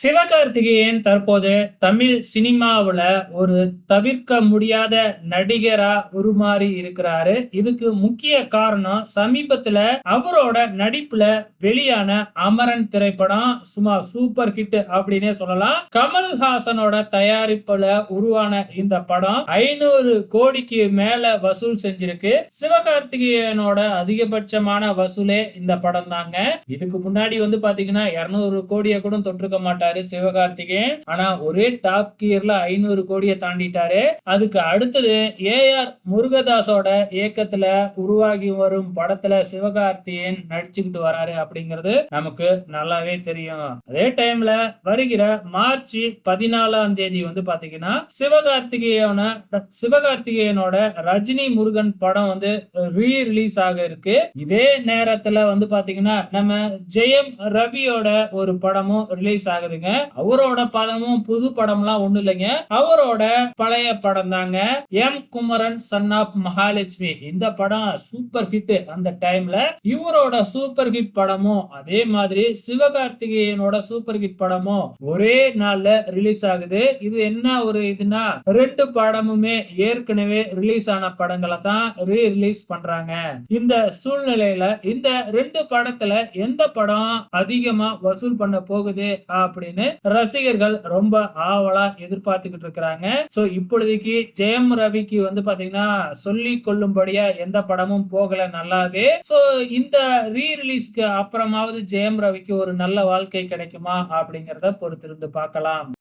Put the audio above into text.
சிவகார்த்திகேயன் தற்போது தமிழ் சினிமாவுல ஒரு தவிர்க்க முடியாத நடிகரா உருமாறி இருக்கிறாரு. இதுக்கு முக்கிய காரணம் சமீபத்துல அவரோட நடிப்புல வெளியான அமரன் திரைப்படம் சும்மா சூப்பர் ஹிட் அப்படின்னே சொல்லலாம். கமல்ஹாசனோட தயாரிப்புல உருவான இந்த படம் ஐநூறு கோடிக்கு மேல வசூல் செஞ்சிருக்கு. சிவகார்த்திகேயனோட அதிகபட்சமான வசூலே இந்த படம் தாங்க இதுக்கு முன்னாடி வந்து பாத்தீங்கன்னா இருநூறு கோடியை கூட தொட்டிருக்க மாட்டாரு சிவகார்த்திகேயன். ஆனா ஒரே டாப் கியர்ல ஐநூறு கோடியை தாண்டிட்டாரு. அதுக்கு அடுத்தது ஏஆர் முருகதாஸோட இயக்கத்துல உருவாகி வரும் படத்துல சிவகார்த்திகேயன் நடிச்சுக்கிட்டு வராரு அப்படிங்கிறது நமக்கு நல்லாவே தெரியும். அதே டைம்ல வருகிற மார்ச் பதினாலாம் தேதி வந்து பாத்தீங்கன்னா சிவகார்த்திகேயன சிவகார்த்திகேயனோட ரஜினி முருகன் படம் வந்து ரீ ரிலீஸ் ஆக இருக்கு. இதே நேரத்துல வந்து பாத்தீங்கன்னா நம்ம ஜெயம் ரவியோட ஒரு படமும் ரிலீஸ் ஆகுது. பாருங்க அவரோட படமும் புது படம்லாம் ஒண்ணு இல்லைங்க. அவரோட பழைய படம் தாங்க M. Kumaran son of Mahalakshmi இந்த படம் சூப்பர் ஹிட் அந்த டைம்ல இவரோட சூப்பர் ஹிட் படமும் அதே மாதிரி சிவகார்த்திகேயனோட சூப்பர் ஹிட் படமும் ஒரே நாள்ல ரிலீஸ் ஆகுது. இது என்ன ஒரு இதுனா ரெண்டு படமுமே ஏற்கனவே ரிலீஸ் ஆன படங்களை தான் ரீ ரிலீஸ் பண்றாங்க. இந்த சூழ்நிலையில இந்த ரெண்டு படத்துல எந்த படம் அதிகமா வசூல் பண்ண போகுது அப்படி அப்படின்னு ரசிகர்கள் ரொம்ப ஆவலா எதிர்பார்த்துக்கிட்டு இருக்கிறாங்க. சோ இப்பொழுதைக்கு ஜெயம் ரவிக்கு வந்து பாத்தீங்கன்னா சொல்லி கொள்ளும்படியா எந்த படமும் போகல நல்லாவே. சோ இந்த ரீ ரிலீஸ்க்கு அப்புறமாவது ஜெயம் ரவிக்கு ஒரு நல்ல வாழ்க்கை கிடைக்குமா அப்படிங்கறத பொறுத்திருந்து பார்க்கலாம்.